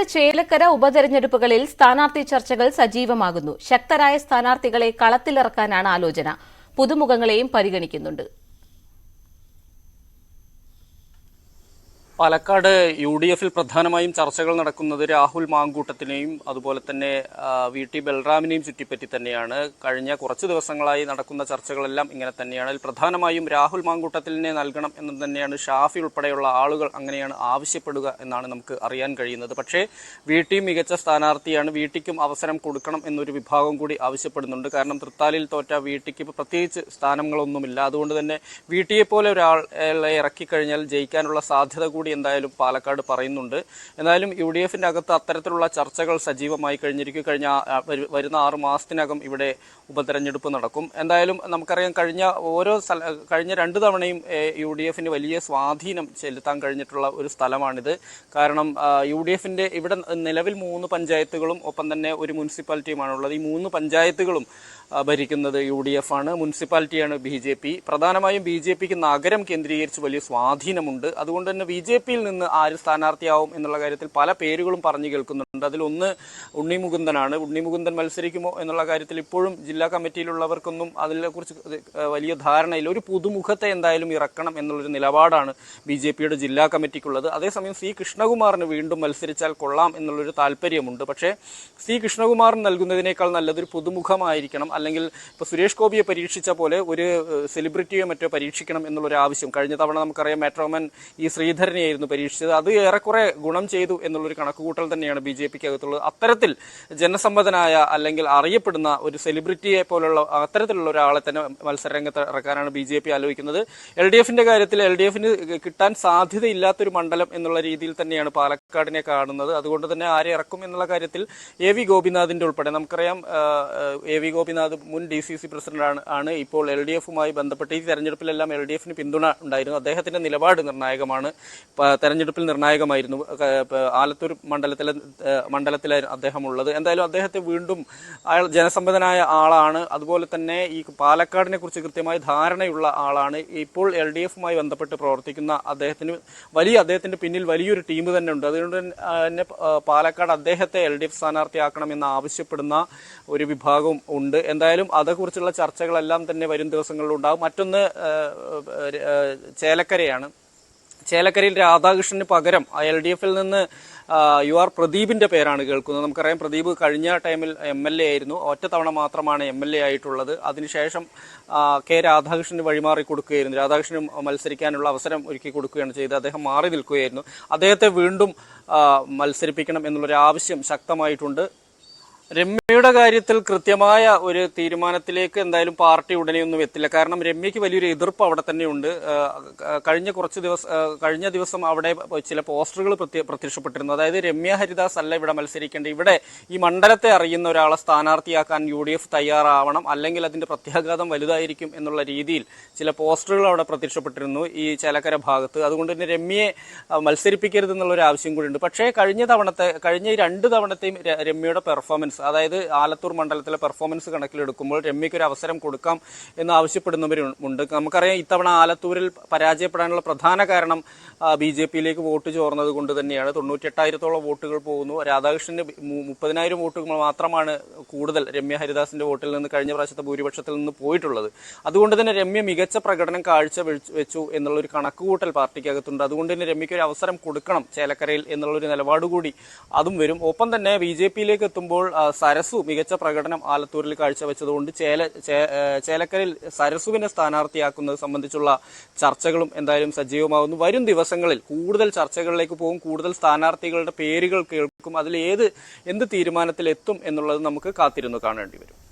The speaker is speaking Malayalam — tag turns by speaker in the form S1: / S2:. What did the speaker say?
S1: പാലക്കാട് ചേലക്കര ഉപതെരഞ്ഞെടുപ്പുകളിൽ സ്ഥാനാർത്ഥി ചർച്ചകൾ സജീവമാകുന്നു. ശക്തരായ സ്ഥാനാർത്ഥികളെ കളത്തിലിറക്കാനാണ് ആലോചന. പുതുമുഖങ്ങളെയും പരിഗണിക്കുന്നുണ്ട്.
S2: പാലക്കാട് യു ഡി എഫിൽ പ്രധാനമായും ചർച്ചകൾ നടക്കുന്നത് രാഹുൽ മാങ്കൂട്ടത്തിനെയും അതുപോലെ തന്നെ വി ടി ബൽറാമിനെയും ചുറ്റിപ്പറ്റി തന്നെയാണ്. കഴിഞ്ഞ കുറച്ച് ദിവസങ്ങളായി നടക്കുന്ന ചർച്ചകളെല്ലാം ഇങ്ങനെ തന്നെയാണ്. അതിൽ പ്രധാനമായും രാഹുൽ മാങ്കൂട്ടത്തിനെ നൽകണം എന്ന് തന്നെയാണ് ഷാഫി ഉൾപ്പെടെയുള്ള ആളുകൾ അങ്ങനെയാണ് ആവശ്യപ്പെടുക എന്നാണ് നമുക്ക് അറിയാൻ കഴിയുന്നത്. പക്ഷേ വി ടി മികച്ച സ്ഥാനാർത്ഥിയാണ് വി ടിക്കും അവസരം കൊടുക്കണം എന്നൊരു വിഭാഗം കൂടി ആവശ്യപ്പെടുന്നുണ്ട്. കാരണം തൃത്താലിൽ തോറ്റ വി ടിക്ക് ഇപ്പോൾ പ്രത്യേകിച്ച് സ്ഥാനങ്ങളൊന്നുമില്ല. അതുകൊണ്ട് തന്നെ വി ടിയെ പോലെ ഒരാളെ ഇറക്കിക്കഴിഞ്ഞാൽ ജയിക്കാനുള്ള സാധ്യത കൂടി എന്തായാലും പാലക്കാട് പറയുന്നുണ്ട്. എന്തായാലും യു ഡി എഫിന്റെ അകത്ത് അത്തരത്തിലുള്ള ചർച്ചകൾ സജീവമായി കഴിഞ്ഞിരിക്കും. കഴിഞ്ഞ വരുന്ന ആറ് മാസത്തിനകം ഇവിടെ ഉപതെരഞ്ഞെടുപ്പ് നടക്കും. എന്തായാലും നമുക്കറിയാം കഴിഞ്ഞ ഓരോ കഴിഞ്ഞ രണ്ട് തവണയും യു ഡി എഫിന് വലിയ സ്വാധീനം ചെലുത്താൻ കഴിഞ്ഞിട്ടുള്ള ഒരു സ്ഥലമാണിത്. കാരണം യു ഡി എഫിന്റെ ഇവിടെ നിലവിൽ മൂന്ന് പഞ്ചായത്തുകളും ഒപ്പം തന്നെ ഒരു മുനിസിപ്പാലിറ്റിയുമാണുള്ളത്. ഈ മൂന്ന് പഞ്ചായത്തുകളും ഭരിക്കുന്നത് യു ഡി എഫ് ആണ് മുനിസിപ്പാലിറ്റിയാണ് ബി ജെ പി. പ്രധാനമായും ബി ജെ പിക്ക് നഗരം കേന്ദ്രീകരിച്ച് വലിയ സ്വാധീനമുണ്ട്. അതുകൊണ്ട് തന്നെ ബി ജെ പിയിൽ നിന്ന് ആര് സ്ഥാനാർത്ഥിയാവും എന്നുള്ള കാര്യത്തിൽ പല പേരുകളും പറഞ്ഞു കേൾക്കുന്നുണ്ട്. അതിലൊന്ന് ഉണ്ണി മുകുന്ദനാണ്. ഉണ്ണി മുകുന്ദൻ മത്സരിക്കുമോ എന്നുള്ള കാര്യത്തിൽ ഇപ്പോഴും ജില്ലാ കമ്മിറ്റിയിലുള്ളവർക്കൊന്നും അതിനെക്കുറിച്ച് വലിയ ധാരണയില്ല. ഒരു പുതുമുഖത്തെ എന്തായാലും ഇറക്കണം എന്നുള്ളൊരു നിലപാടാണ് ബി ജെ പിയുടെ ജില്ലാ കമ്മിറ്റിക്കുള്ളത്. അതേസമയം സി കൃഷ്ണകുമാറിന് വീണ്ടും മത്സരിച്ചാൽ കൊള്ളാം എന്നുള്ളൊരു താല്പര്യമുണ്ട്. പക്ഷേ സി കൃഷ്ണകുമാറിന് നൽകുന്നതിനേക്കാൾ നല്ലതൊരു പുതുമുഖമായിരിക്കണം. അല്ലെങ്കിൽ ഇപ്പോൾ സുരേഷ് ഗോപിയെ പരീക്ഷിച്ച പോലെ ഒരു സെലിബ്രിറ്റിയെ മറ്റോ പരീക്ഷിക്കണം എന്നുള്ളൊരു ആവശ്യം കഴിഞ്ഞ തവണ നമുക്കറിയാം മെട്രോമൻ ഈ ശ്രീധരനെയായിരുന്നു പരീക്ഷിച്ചത്. അത് ഏറെക്കുറെ ഗുണം ചെയ്തു എന്നുള്ളൊരു കണക്കുകൂട്ടൽ തന്നെയാണ് ബി ജെ പിക്ക് അകത്തുള്ളത് അത്തരത്തിൽ ജനസമ്മതനായ അല്ലെങ്കിൽ അറിയപ്പെടുന്ന ഒരു സെലിബ്രിറ്റിയെ പോലുള്ള അത്തരത്തിലുള്ള ഒരാളെ തന്നെ മത്സരരംഗത്ത് ഇറക്കാനാണ് ബി ജെ പി ആലോചിക്കുന്നത്. എൽ ഡി എഫിന്റെ കാര്യത്തിൽ എൽ ഡി എഫിന് കിട്ടാൻ സാധ്യതയില്ലാത്തൊരു മണ്ഡലം എന്നുള്ള രീതിയിൽ തന്നെയാണ് പാലക്കാടിനെ കാണുന്നത്. അതുകൊണ്ട് തന്നെ ആരെ ഇറക്കും എന്നുള്ള കാര്യത്തിൽ എ വി ഗോപിനാഥിന്റെ ഉൾപ്പെടെ. നമുക്കറിയാം എ വി ഗോപിനാഥ് മുൻ ഡി സി സി പ്രസിഡന്റ് ആണ് ഇപ്പോൾ എൽ ഡി എഫുമായി ബന്ധപ്പെട്ട് ഈ തെരഞ്ഞെടുപ്പിലെല്ലാം എൽ ഡി എഫിന് പിന്തുണ ഉണ്ടായിരുന്നു. അദ്ദേഹത്തിന്റെ നിലപാട് നിർണായകമാണ്. തെരഞ്ഞെടുപ്പിൽ നിർണായകമായിരുന്നു. ആലത്തൂർ മണ്ഡലത്തിലെ മണ്ഡലത്തിലായിരുന്നു അദ്ദേഹം ഉള്ളത് എന്തായാലും അദ്ദേഹത്തെ വീണ്ടും അയാൾ ജനസമ്പന്നനായ ആളാണ്. അതുപോലെ തന്നെ ഈ പാലക്കാടിനെ കുറിച്ച് കൃത്യമായ ധാരണയുള്ള ആളാണ്. ഇപ്പോൾ എൽ ഡി എഫുമായി ബന്ധപ്പെട്ട് പ്രവർത്തിക്കുന്ന അദ്ദേഹത്തിന് വലിയ അദ്ദേഹത്തിന്റെ പിന്നിൽ വലിയൊരു ടീം തന്നെ ഉണ്ട്. അതുകൊണ്ട് തന്നെ, പാലക്കാട് അദ്ദേഹത്തെ എൽ ഡി എഫ് സ്ഥാനാർത്ഥിയാക്കണമെന്ന് ആവശ്യപ്പെടുന്ന ഒരു വിഭാഗം ഉണ്ട്. എന്തായാലും അതേക്കുറിച്ചുള്ള ചർച്ചകളെല്ലാം തന്നെ വരും ദിവസങ്ങളിലുണ്ടാകും മറ്റൊന്ന് ചേലക്കരയാണ്. ചേലക്കരയിൽ രാധാകൃഷ്ണന് പകരം എൽ ഡി എഫിൽ നിന്ന് യു ആർ പ്രദീപിന്റെ പേരാണ് കേൾക്കുന്നത്. നമുക്കറിയാം പ്രദീപ് കഴിഞ്ഞ ടൈമിൽ എം എൽ എ ആയിരുന്നു. ഒറ്റ തവണ മാത്രമാണ് എം എൽ എ ആയിട്ടുള്ളത്. അതിനുശേഷം കെ രാധാകൃഷ്ണന് വഴിമാറി കൊടുക്കുകയായിരുന്നു. രാധാകൃഷ്ണന് മത്സരിക്കാനുള്ള അവസരം ഒരുക്കി കൊടുക്കുകയാണ് ചെയ്തത്. അദ്ദേഹം മാറി നിൽക്കുകയായിരുന്നു. അദ്ദേഹത്തെ വീണ്ടും മത്സരിപ്പിക്കണം എന്നുള്ളൊരു ആവശ്യം ശക്തമായിട്ടുണ്ട്. രമ്യയുടെ കാര്യത്തിൽ കൃത്യമായ ഒരു തീരുമാനത്തിലേക്ക് എന്തായാലും പാർട്ടി ഉടനെയൊന്നും എത്തില്ല. കാരണം രമ്യയ്ക്ക് വലിയൊരു എതിർപ്പ് അവിടെ തന്നെയുണ്ട്. കഴിഞ്ഞ കുറച്ച് ദിവസം കഴിഞ്ഞ ദിവസം അവിടെ ചില പോസ്റ്ററുകൾ പ്രത്യക്ഷപ്പെട്ടിരുന്നു. അതായത് രമ്യ ഹരിദാസ് അല്ല ഇവിടെ മത്സരിക്കേണ്ടത്. ഇവിടെ ഈ മണ്ഡലത്തെ അറിയുന്ന ഒരാളെ സ്ഥാനാർത്ഥിയാക്കാൻ യു ഡി എഫ് തയ്യാറാവണം. അല്ലെങ്കിൽ അതിന്റെ പ്രത്യാഘാതം വലുതായിരിക്കും എന്നുള്ള രീതിയിൽ ചില പോസ്റ്ററുകൾ അവിടെ പ്രത്യക്ഷപ്പെട്ടിരുന്നു ഈ ചേലക്കര ഭാഗത്ത്. അതുകൊണ്ട് തന്നെ രമ്യയെ ആ, മത്സരിപ്പിക്കരുത് എന്നുള്ള ഒരു ആവശ്യം കൂടി ഉണ്ട്. പക്ഷേ കഴിഞ്ഞ തവണത്തെ കഴിഞ്ഞ രണ്ട് തവണത്തെയും രമ്യയുടെ പെർഫോമൻസ് അതായത് ആലത്തൂർ മണ്ഡലത്തിലെ പെർഫോമൻസ് കണക്കിലെടുക്കുമ്പോൾ രമ്യയ്ക്ക് ഒരു അവസരം കൊടുക്കാം എന്ന് ആവശ്യപ്പെടുന്നവരുണ്ട് നമുക്കറിയാം ഇത്തവണ ആലത്തൂരിൽ പരാജയപ്പെടാനുള്ള പ്രധാന കാരണം ബി ജെ പിയിലേക്ക് വോട്ട് ചോർന്നത് കൊണ്ട് തന്നെയാണ്. തൊണ്ണൂറ്റെട്ടായിരത്തോളം വോട്ടുകൾ പോകുന്നു. രാധാകൃഷ്ണന് മുപ്പതിനായിരം വോട്ടുകൾ മാത്രമാണ് കൂടുതൽ രമ്യ ഹരിദാസിന്റെ വോട്ടിൽ നിന്ന് കഴിഞ്ഞ പ്രാവശ്യത്തെ ഭൂരിപക്ഷത്തിൽ നിന്ന് പോയിട്ടുള്ളത്. അതുകൊണ്ട് തന്നെ രമ്യ മികച്ച പ്രകടനം കാഴ്ച വെച്ചു എന്നുള്ള ഒരു കണക്കുകൂട്ടൽ പാർട്ടിക്കകത്തുണ്ട്. അതുകൊണ്ട് തന്നെ രമ്യയ്ക്ക് ഒരു അവസരം കൊടുക്കണം ചേലക്കരയിൽ എന്നുള്ളൊരു നിലപാട് കൂടി അതും വരും. ഒപ്പം തന്നെ ബി ജെ പിയിലേക്ക് എത്തുമ്പോൾ സരസു മികച്ച പ്രകടനം ആലത്തൂരിൽ കാഴ്ചവെച്ചതുകൊണ്ട് ചേല ചേലക്കരയിൽ സരസുവിനെ സ്ഥാനാർത്ഥിയാക്കുന്നത് സംബന്ധിച്ചുള്ള ചർച്ചകളും എന്തായാലും സജീവമാകുന്നു വരും ദിവസങ്ങളിൽ കൂടുതൽ ചർച്ചകളിലേക്ക് പോകും. കൂടുതൽ സ്ഥാനാർത്ഥികളുടെ പേരുകൾ കേൾക്കും. അതിൽ ഏത് എന്ത് തീരുമാനത്തിലെത്തും എന്നുള്ളത് നമുക്ക് കാത്തിരുന്ന് കാണേണ്ടി വരും.